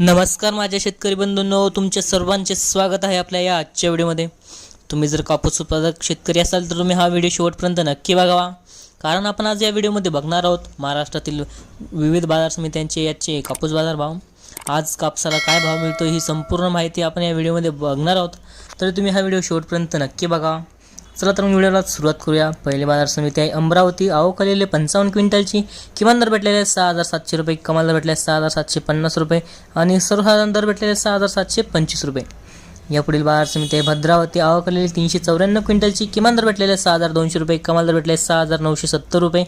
नमस्कार माझ्या शेतकरी बंधूंनो तुमचे सर्वांचे स्वागत आहे आपल्या या आजच्या व्हिडिओमध्ये. तुम्ही जर कापूस उत्पादक शेतकरी असाल तर तुम्ही हा व्हिडिओ शेवटपर्यंत नक्की बघावा. कारण आपण आज या व्हिडिओमध्ये बघणार आहोत महाराष्ट्रातील विविध बाजार समित्यांचे याचे कापूस बाजार भाव आज कापसाला काय भाव मिळतो ही संपूर्ण माहिती आपण या व्हिडिओमध्ये बघणार आहोत. तर तुम्ही हा व्हिडिओ शेवटपर्यंत नक्की बघावा चला तर मग व्हिडिओला सुरुवात करूया. पहिले बाजार समिती आहे अमरावती. आवक पंचावन्न क्विंटलची. किमान दर भेटलेले आहे सहा हजार सातशे रुपये. कमाल दर भेटले सहा हजार सातशे पन्नास रुपये. आणि सर्वसाधारण दर भेटलेले सहा हजार सातशे पंचवीस रुपये. यापुढील बाजार समिती आहे भद्रावती. आवक तीनशे चौऱ्याण्णव क्विंटलची. किमान दर भेटलेले आहे सहा हजार दोनशे रुपये. कमाल दर भेटले सहा हजार नऊशे सत्तर रुपये.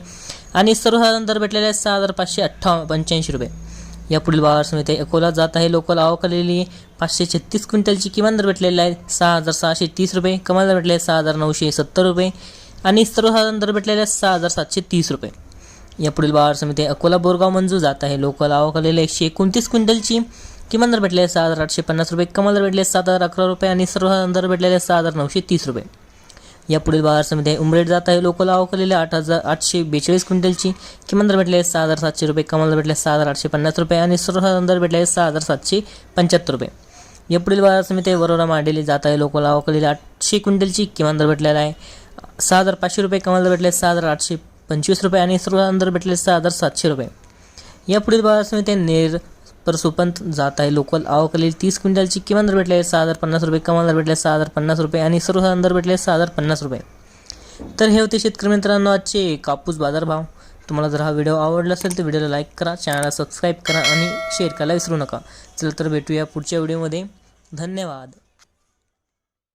आणि सर्वसाधारण दर भेटलेले सहा हजार पाचशे अठ्ठावन्न पंच्याऐंशी रुपये. यापुढील बाजार समिती अकोला जात आहे. लोकल आवकलेली पाचशे छत्तीस क्विंटलची किमान दर भेटलेला आहे. सहा हजार सहाशे तीस रुपये. कमाल दर भेटले आहे सहा हजार नऊशे सत्तर रुपये. आणि सर्वसाधारण दर भेटलेला आहे सहा हजार सातशे तीस रुपये. यापुढील बाजार समिती अकोला बोरगाव मंजूर जात आहे. लोकल आवकलेले एकशे एकोणतीस क्विंटलची किमान दर भेटले आहे सहा हजार आठशे पन्नास रुपये. कमाल दर भेटले सात हजार अकरा रुपये. आणि सर्वसाधारण दर भेटलेले आहे सहा हजार नऊशे तीस रुपये. या पुढील समिती आहे उमरेड जात आहे. लोकल अवकलेल्या आठ हजार आठशे बेचाळीस क्विंटलची किमान दर भेटले आहे सहा हजार सातशे रुपये. कमाल दर भेटले सहा हजार आठशे पन्नास रुपये आणि सर्वसाधारण दर भेटले सहा हजार सातशे पंच्याहत्तर रुपये. यापुढील बाजार समिती वरोरा मांडेली जात आहे. लोकल अवकलेल्या आठशे क्विंटलची किमान दर भेटलेला आहे. सहा हजार पाचशे रुपये कमाल दर भेटले सहा हजार आठशे पंचवीस रुपये आणि सर्वसाधारण दर भेटले सहा हजार सातशे रुपये. यापुढील बाजार समिती नेर पर सुपंत जात आहे लोकल. आवक तीस क्विंटलची किमान दर भेटले सहा हजार पन्नास रुपये. कमाल दर भेटले सहा हजार पन्नास रुपये आणि सर्वसाधारण दर भेटले सहा हजार पन्नास रुपये. तर हे होते शेतकरी मित्रांनो आजचे कापूस बाजारभाव. तुम्हाला जर हा व्हिडिओ आवडला असेल तर व्हिडिओला लाईक करा चॅनलला सबस्क्राईब करा आणि शेअर करायला विसरू नका. चला तर भेटूया पुढच्या व्हिडिओमध्ये. धन्यवाद.